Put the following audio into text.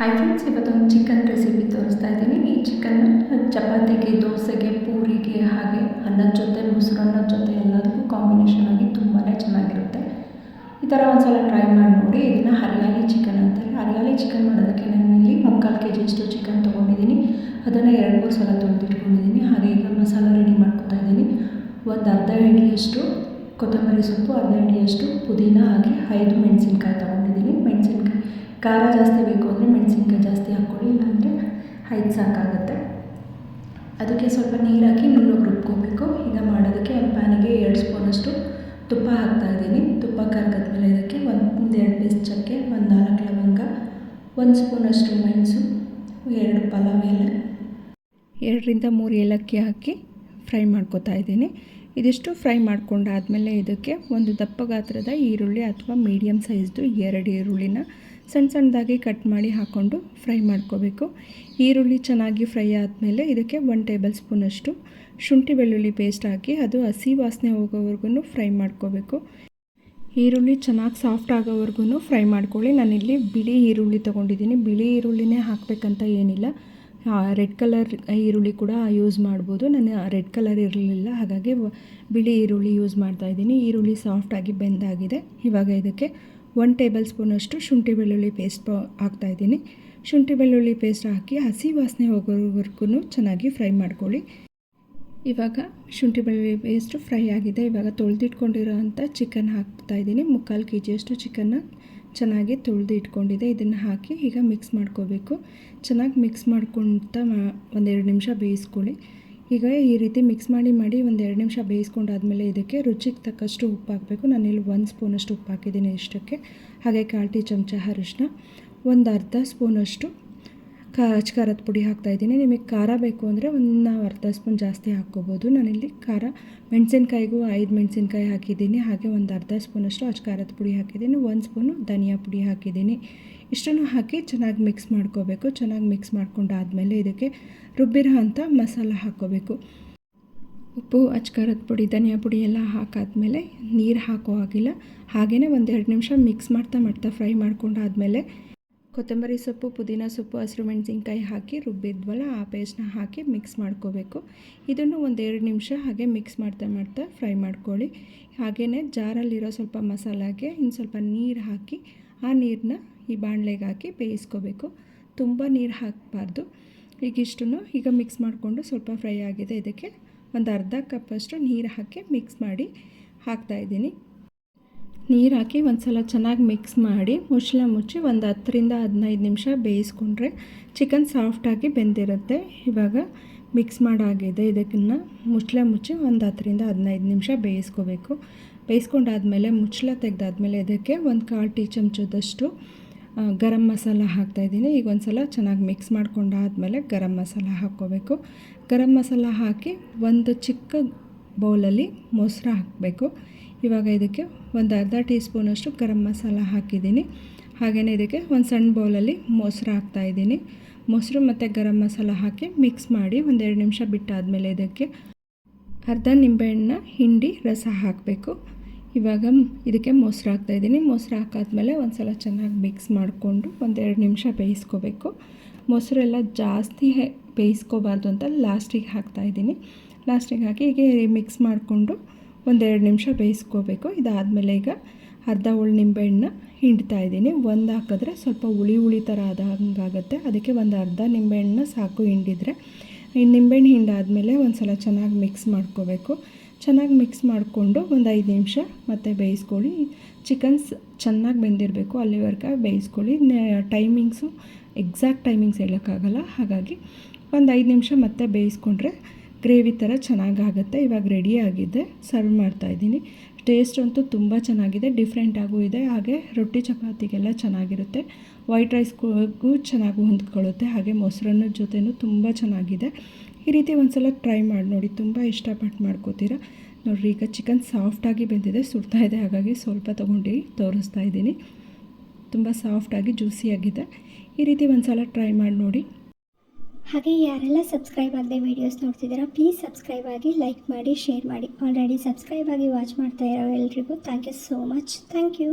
Hi friends ಇವತ್ತೊಂದು chicken recipe ತೋರಿಸ್ತಾ ಇದ್ದೀನಿ. ಈ ಚಿಕನ್ ಚಪಾತಿಗೆ, ದೋಸೆಗೆ, ಪೂರಿಗೆ ಹಾಗೆ ಅನ್ನದ ಜೊತೆ ಮೊಸರನ್ನದ ಜೊತೆ ಎಲ್ಲದಕ್ಕೂ ಕಾಂಬಿನೇಷನ್ ಆಗಿ ತುಂಬಾ ಚೆನ್ನಾಗಿರುತ್ತೆ. ಈ ಥರ ಒಂದು ಸಲ ಟ್ರೈ ಮಾಡಿ ನೋಡಿ. ಇದನ್ನು ಹರಿಯಾಲಿ ಚಿಕನ್ ಅಂತಾರೆ. ಹರಿಯಾಲಿ ಚಿಕನ್ ಮಾಡೋದಕ್ಕೆ ನಾನು ಇಲ್ಲಿ ಮುಕ್ಕಾಲು ಕೆ ಜಿಯಷ್ಟು ಚಿಕನ್ ತೊಗೊಂಡಿದ್ದೀನಿ. ಅದನ್ನು ಎರಡು, ಮೂರು ಸಲ ತೊಳೆದಿಟ್ಕೊಂಡಿದ್ದೀನಿ. ಹಾಗೆ ಈಗ ಮಸಾಲ ರೆಡಿ ಮಾಡ್ಕೊತಾ ಇದ್ದೀನಿ. ಒಂದು ಅರ್ಧ ಹಿಡಿಯಷ್ಟು ಕೊತ್ತಂಬರಿ ಸೊಪ್ಪು ಹದಿನೆಂಟು ಹಿಡಿಯಷ್ಟು ಪುದೀನ ಹಾಕಿ ಐದು ಮೆಣಸಿನ್ಕಾಯಿ ತೊಗೊಂಡಿದ್ದೀನಿ. ಮೆಣಸಿನ್ಕಾಯಿ ಖಾರ ಜಾಸ್ತಿ ಬೇಕು ಅಂದರೆ ಮೆಣಸಿನ್ಕಾಯಿ ಜಾಸ್ತಿ ಹಾಕ್ಕೊಳ್ಳಿ, ಇಲ್ಲಾಂದರೆ ಐದು ಸಾಕಾಗುತ್ತೆ. ಅದಕ್ಕೆ ಸ್ವಲ್ಪ ನೀರು ಹಾಕಿ ನುಣ್ಣಗೆ ರುಬ್ಕೋಬೇಕು. ಈಗ ಮಾಡೋದಕ್ಕೆ ಒಂದು ಪ್ಯಾನಿಗೆ ಎರಡು ಸ್ಪೂನಷ್ಟು ತುಪ್ಪ ಹಾಕ್ತಾಯಿದ್ದೀನಿ ತುಪ್ಪ ಕರ್ಗದ್ಮೇಲೆ ಇದಕ್ಕೆ ಒಂದು ಎರಡು ಪೀಸ್ ಚಕ್ಕೆ ಒಂದು ನಾಲ್ಕು ಲವಂಗ, ಒಂದು ಸ್ಪೂನಷ್ಟು ಮೆಣಸು, ಎರಡು ಪಲಾವ್ ಎಲೆ, ಎರಡರಿಂದ ಮೂರು ಏಲಕ್ಕಿ ಹಾಕಿ ಫ್ರೈ ಮಾಡ್ಕೊತಾ ಇದ್ದೀನಿ. ಇದಿಷ್ಟು ಫ್ರೈ ಮಾಡ್ಕೊಂಡಾದಮೇಲೆ ಇದಕ್ಕೆ ಒಂದು ದಪ್ಪ ಗಾತ್ರದ ಈರುಳ್ಳಿ ಅಥವಾ ಮೀಡಿಯಮ್ ಸೈಜ್ದು ಎರಡು ಈರುಳ್ಳಿನ ಸಣ್ಣ ಸಣ್ಣದಾಗಿ ಕಟ್ ಮಾಡಿ ಹಾಕ್ಕೊಂಡು ಫ್ರೈ ಮಾಡ್ಕೋಬೇಕು. ಈರುಳ್ಳಿ ಚೆನ್ನಾಗಿ ಫ್ರೈ ಆದಮೇಲೆ ಇದಕ್ಕೆ ಒನ್ ಟೇಬಲ್ ಸ್ಪೂನಷ್ಟು ಶುಂಠಿ ಬೆಳ್ಳುಳ್ಳಿ ಪೇಸ್ಟ್ ಹಾಕಿ ಅದು ಹಸಿ ವಾಸನೆ ಹೋಗೋವರೆಗೂ ಫ್ರೈ ಮಾಡ್ಕೋಬೇಕು. ಈರುಳ್ಳಿ ಚೆನ್ನಾಗಿ ಸಾಫ್ಟ್ ಆಗೋವರೆಗೂ ಫ್ರೈ ಮಾಡ್ಕೊಳ್ಳಿ. ನಾನಿಲ್ಲಿ ಬಿಳಿ ಈರುಳ್ಳಿ ತೊಗೊಂಡಿದ್ದೀನಿ. ಬಿಳಿ ಈರುಳ್ಳಿನೇ ಹಾಕಬೇಕಂತ ಏನಿಲ್ಲ. ರೆಡ್ ಕಲರ್ ಈರುಳ್ಳಿ ಕೂಡ ಯೂಸ್ ಮಾಡ್ಬೋದು. ನಾನು ರೆಡ್ ಕಲರ್ ಇರಲಿಲ್ಲ, ಹಾಗಾಗಿ ಬಿಳಿ ಈರುಳ್ಳಿ ಯೂಸ್ ಮಾಡ್ತಾ ಇದ್ದೀನಿ. ಈರುಳ್ಳಿ ಸಾಫ್ಟಾಗಿ ಬೆಂದಾಗಿದೆ. ಇವಾಗ ಇದಕ್ಕೆ ಒನ್ ಟೇಬಲ್ ಸ್ಪೂನಷ್ಟು ಶುಂಠಿ ಬೆಳ್ಳುಳ್ಳಿ ಪೇಸ್ಟ್ ಹಾಕ್ತಾಯಿದ್ದೀನಿ ಶುಂಠಿ ಬೆಳ್ಳುಳ್ಳಿ ಪೇಸ್ಟ್ ಹಾಕಿ ಹಸಿ ವಾಸನೆ ಹೋಗೋವರೆಗೂ ಚೆನ್ನಾಗಿ ಫ್ರೈ ಮಾಡ್ಕೊಳ್ಳಿ. ಇವಾಗ ಶುಂಠಿ ಬೆಳ್ಳುಳ್ಳಿ ಪೇಸ್ಟ್ ಫ್ರೈ ಆಗಿದೆ. ಇವಾಗ ತೊಳೆದಿಟ್ಕೊಂಡಿರೋ ಅಂಥ ಚಿಕನ್ ಹಾಕ್ತಾಯಿದ್ದೀನಿ ಮುಕ್ಕಾಲು ಕೆ ಜಿಯಷ್ಟು ಚಿಕನ್ನ ಚೆನ್ನಾಗಿ ತೊಳೆದು ಇಟ್ಕೊಂಡಿದೆ. ಇದನ್ನು ಹಾಕಿ ಈಗ ಮಿಕ್ಸ್ ಮಾಡ್ಕೋಬೇಕು. ಚೆನ್ನಾಗಿ ಮಿಕ್ಸ್ ಮಾಡ್ಕೊತ ಒಂದೆರಡು ನಿಮಿಷ ಬೇಯಿಸ್ಕೊಳ್ಳಿ. ಈಗ ಈ ರೀತಿ ಮಿಕ್ಸ್ ಮಾಡಿ ಮಾಡಿ ಒಂದು ಎರಡು ನಿಮಿಷ ಬೇಯಿಸ್ಕೊಂಡಾದಮೇಲೆ ಇದಕ್ಕೆ ರುಚಿಗೆ ತಕ್ಕಷ್ಟು ಉಪ್ಪು ಹಾಕಬೇಕು ನಾನಿಲ್ಲಿ ಒಂದು ಸ್ಪೂನಷ್ಟು ಉಪ್ಪು ಹಾಕಿದ್ದೀನಿ ಇಷ್ಟಕ್ಕೆ. ಹಾಗೆ ಕಾಲು ಟೀ ಚಮಚ ಅರಿಶಿನ ಒಂದು ಅರ್ಧ ಸ್ಪೂನಷ್ಟು ಕಾಚ್ ಖಾರದ ಪುಡಿ ಹಾಕ್ತಾಯಿದ್ದೀನಿ ನಿಮಗೆ ಖಾರ ಬೇಕು ಅಂದರೆ ಒಂದು, ನಾವು ಅರ್ಧ ಸ್ಪೂನ್ ಜಾಸ್ತಿ ಹಾಕ್ಕೋಬೋದು. ನಾನಿಲ್ಲಿ ಖಾರ, ಮೆಣಸಿನ್ಕಾಯಿಗೂ ಐದು ಮೆಣಸಿನ್ಕಾಯಿ ಹಾಕಿದ್ದೀನಿ. ಹಾಗೆ ಒಂದು ಅರ್ಧ ಸ್ಪೂನಷ್ಟು ಅಚ್ಚ ಖಾರದ ಪುಡಿ ಹಾಕಿದ್ದೀನಿ. ಒಂದು ಸ್ಪೂನು ಧನಿಯಾ ಪುಡಿ ಹಾಕಿದ್ದೀನಿ. ಇಷ್ಟನ್ನು ಹಾಕಿ ಚೆನ್ನಾಗಿ ಮಿಕ್ಸ್ ಮಾಡ್ಕೋಬೇಕು. ಚೆನ್ನಾಗಿ ಮಿಕ್ಸ್ ಮಾಡ್ಕೊಂಡಾದಮೇಲೆ ಇದಕ್ಕೆ ರುಬ್ಬಿರೋ ಅಂಥ ಮಸಾಲ ಹಾಕ್ಕೋಬೇಕು. ಉಪ್ಪು ಅಚ್ಕಾರದ ಪುಡಿ, ಧನಿಯಾ ಪುಡಿ ಎಲ್ಲ ಹಾಕಾದ್ಮೇಲೆ ನೀರು ಹಾಕೋ ಆಗಿಲ್ಲ ಹಾಗೆಯೇ ಒಂದೆರಡು ನಿಮಿಷ ಮಿಕ್ಸ್ ಮಾಡ್ತಾ ಮಾಡ್ತಾ ಫ್ರೈ ಮಾಡ್ಕೊಂಡಾದಮೇಲೆ ಕೊತ್ತಂಬರಿ ಸೊಪ್ಪು, ಪುದೀನ ಸೊಪ್ಪು, ಹಸಿರು ಮೆಣಸಿನ್ಕಾಯಿ ಹಾಕಿ ರುಬ್ಬಿದ್ವಲ್ಲ, ಆ ಪೇಸ್ಟ್ನ ಹಾಕಿ ಮಿಕ್ಸ್ ಮಾಡ್ಕೋಬೇಕು. ಇದನ್ನು ಒಂದೆರಡು ನಿಮಿಷ ಹಾಗೆ ಮಿಕ್ಸ್ ಮಾಡ್ತಾ ಮಾಡ್ತಾ ಫ್ರೈ ಮಾಡ್ಕೊಳ್ಳಿ. ಹಾಗೆಯೇ ಜಾರಲ್ಲಿರೋ ಸ್ವಲ್ಪ ಮಸಾಲಾಗೆ ಇನ್ನು ಸ್ವಲ್ಪ ನೀರು ಹಾಕಿ, ಆ ನೀರನ್ನ ಈ ಬಾಣಲೆಗೆ ಹಾಕಿ ಬೇಯಿಸ್ಕೋಬೇಕು. ತುಂಬ ನೀರು ಹಾಕಬಾರ್ದು. ಈಗ ಇಷ್ಟನ್ನು ಈಗ ಮಿಕ್ಸ್ ಮಾಡಿಕೊಂಡು ಸ್ವಲ್ಪ ಫ್ರೈ ಆಗಿದೆ. ಇದಕ್ಕೆ ಒಂದು ಅರ್ಧ ಕಪ್ಪಷ್ಟು ನೀರು ಹಾಕಿ ಮಿಕ್ಸ್ ಮಾಡಿ ಹಾಕ್ತಾಯಿದ್ದೀನಿ ನೀರು ಹಾಕಿ ಒಂದು ಸಲ ಚೆನ್ನಾಗಿ ಮಿಕ್ಸ್ ಮಾಡಿ ಮುಚ್ಚಳ ಮುಚ್ಚಿ ಒಂದು ಹತ್ತರಿಂದ ಹದಿನೈದು ನಿಮಿಷ ಬೇಯಿಸ್ಕೊಂಡ್ರೆ ಚಿಕನ್ ಸಾಫ್ಟಾಗಿ ಬೆಂದಿರುತ್ತೆ. ಇವಾಗ ಮಿಕ್ಸ್ ಮಾಡಾಗಿದೆ ಇದಕ್ಕನ್ನು. ಮುಚ್ಚಳ ಮುಚ್ಚಿ ಒಂದು ಹತ್ತರಿಂದ ಹದಿನೈದು ನಿಮಿಷ ಬೇಯಿಸ್ಕೋಬೇಕು. ಬೇಯಿಸ್ಕೊಂಡಾದಮೇಲೆ ಮುಚ್ಚಳ ತೆಗೆದಾದ್ಮೇಲೆ ಇದಕ್ಕೆ ಒಂದು ಕಾಲು ಟೀ ಚಮಚದಷ್ಟು ಗರಂ ಮಸಾಲ ಹಾಕ್ತಾಯಿದ್ದೀನಿ ಈಗ ಒಂದು ಸಲ ಚೆನ್ನಾಗಿ ಮಿಕ್ಸ್ ಮಾಡ್ಕೊಂಡಾದಮೇಲೆ ಗರಂ ಮಸಾಲ ಹಾಕ್ಕೋಬೇಕು. ಗರಂ ಮಸಾಲ ಹಾಕಿ ಒಂದು ಚಿಕ್ಕ ಬೌಲಲ್ಲಿ ಮೊಸರು ಹಾಕಬೇಕು. ಇವಾಗ ಇದಕ್ಕೆ ಒಂದು ಅರ್ಧ ಟೀ ಸ್ಪೂನಷ್ಟು ಗರಂ ಮಸಾಲ ಹಾಕಿದ್ದೀನಿ. ಹಾಗೆಯೇ ಇದಕ್ಕೆ ಒಂದು ಸಣ್ಣ ಬೌಲಲ್ಲಿ ಮೊಸರು ಹಾಕ್ತಾಯಿದ್ದೀನಿ ಮೊಸರು ಮತ್ತು ಗರಂ ಮಸಾಲ ಹಾಕಿ ಮಿಕ್ಸ್ ಮಾಡಿ ಒಂದೆರಡು ನಿಮಿಷ ಬಿಟ್ಟಾದಮೇಲೆ ಇದಕ್ಕೆ ಅರ್ಧ ನಿಂಬೆಹಣ್ಣ ಹಿಂಡಿ ರಸ ಹಾಕಬೇಕು. ಇವಾಗ ಇದಕ್ಕೆ ಮೊಸರು ಹಾಕ್ತಾಯಿದ್ದೀನಿ ಮೊಸರು ಹಾಕಾದ್ಮೇಲೆ ಒಂದು ಸಲ ಚೆನ್ನಾಗಿ ಮಿಕ್ಸ್ ಮಾಡಿಕೊಂಡು ಒಂದೆರಡು ನಿಮಿಷ ಬೇಯಿಸ್ಕೋಬೇಕು. ಮೊಸರೆಲ್ಲ ಜಾಸ್ತಿ ಬೇಯಿಸ್ಕೋಬಾರ್ದು ಅಂತ ಲಾಸ್ಟಿಗೆ ಹಾಕ್ತಾಯಿದ್ದೀನಿ ಲಾಸ್ಟಿಗೆ ಹಾಕಿ ಹೀಗೆ ಮಿಕ್ಸ್ ಮಾಡಿಕೊಂಡು ಒಂದೆರಡು ನಿಮಿಷ ಬೇಯಿಸ್ಕೋಬೇಕು. ಇದಾದಮೇಲೆ ಈಗ ಅರ್ಧ ಹುಳು ನಿಂಬೆಹಣ್ಣು ಹಿಂಡ್ತಾ ಇದ್ದೀನಿ. ಒಂದು ಹಾಕಿದ್ರೆ ಸ್ವಲ್ಪ ಹುಳಿ ಹುಳಿ ಥರ ಆದಂಗಾಗುತ್ತೆ. ಅದಕ್ಕೆ ಒಂದು ಅರ್ಧ ನಿಂಬೆಹಣ್ಣು ಸಾಕು ಹಿಂಡಿದ್ರೆ. ಈ ನಿಂಬೆಹಣ್ಣು ಹಿಂಡಾದಮೇಲೆ ಒಂದು ಸಲ ಚೆನ್ನಾಗಿ ಮಿಕ್ಸ್ ಮಾಡ್ಕೋಬೇಕು. ಚೆನ್ನಾಗಿ ಮಿಕ್ಸ್ ಮಾಡಿಕೊಂಡು ಒಂದು ಐದು ನಿಮಿಷ ಮತ್ತೆ ಬೇಯಿಸ್ಕೊಳ್ಳಿ. ಚಿಕನ್ಸ್ ಚೆನ್ನಾಗಿ ಬೆಂದಿರಬೇಕು. ಅಲ್ಲಿವರೆಗೆ ಬೇಯಿಸ್ಕೊಳ್ಳಿ. ಟೈಮಿಂಗ್ಸು ಎಕ್ಸಾಕ್ಟ್ ಟೈಮಿಂಗ್ಸ್ ಹೇಳೋಕ್ಕಾಗಲ್ಲ. ಹಾಗಾಗಿ ಒಂದು ಐದು ನಿಮಿಷ ಮತ್ತೆ ಬೇಯಿಸ್ಕೊಂಡ್ರೆ ಗ್ರೇವಿ ಥರ ಚೆನ್ನಾಗಾಗುತ್ತೆ. ಇವಾಗ ರೆಡಿ ಆಗಿದೆ. ಸರ್ವ್ ಮಾಡ್ತಾಯಿದ್ದೀನಿ ಟೇಸ್ಟ್ ಅಂತೂ ತುಂಬ ಚೆನ್ನಾಗಿದೆ. ಡಿಫ್ರೆಂಟಾಗೂ ಇದೆ. ಹಾಗೆ ರೊಟ್ಟಿ ಚಪಾತಿಗೆಲ್ಲ ಚೆನ್ನಾಗಿರುತ್ತೆ. ವೈಟ್ ರೈಸ್ಗೂ ಚೆನ್ನಾಗಿ ಹೊಂದ್ಕೊಳ್ಳುತ್ತೆ. ಹಾಗೆ ಮೊಸರನ್ನ ಜೊತೆನೂ ತುಂಬ ಚೆನ್ನಾಗಿದೆ. ಈ ರೀತಿ ಒಂದು ಸಲ ಟ್ರೈ ಮಾಡಿ ನೋಡಿ. ತುಂಬ ಇಷ್ಟಪಟ್ಟು ಮಾಡ್ಕೋತೀರ. ನೋಡಿರಿ, ಈಗ ಚಿಕನ್ ಸಾಫ್ಟಾಗಿ ಬೆಂದಿದೆ. ಸುಡ್ತಾ ಇದೆ. ಹಾಗಾಗಿ ಸ್ವಲ್ಪ ತೊಗೊಂಡು ತೋರಿಸ್ತಾ ಇದ್ದೀನಿ. ತುಂಬ ಸಾಫ್ಟಾಗಿ ಜ್ಯೂಸಿಯಾಗಿದೆ ಈ ರೀತಿ ಒಂದು ಸಲ ಟ್ರೈ ಮಾಡಿ ನೋಡಿ. ಹಾಗೆ ಯಾರೆಲ್ಲ ಸಬ್ಸ್ಕ್ರೈಬ್ ಆಗದೆ ವೀಡಿಯೋಸ್ ನೋಡ್ತಿದ್ದೀರಾ ಪ್ಲೀಸ್ ಸಬ್ಸ್ಕ್ರೈಬ್ ಆಗಿ ಲೈಕ್ ಮಾಡಿ ಶೇರ್ ಮಾಡಿ. ಆಲ್ರೆಡಿ ಸಬ್ಸ್ಕ್ರೈಬ್ ಆಗಿ ವಾಚ್ ಮಾಡ್ತಾ ಇರೋ ಎಲ್ರಿಗೂ thank you so much thank you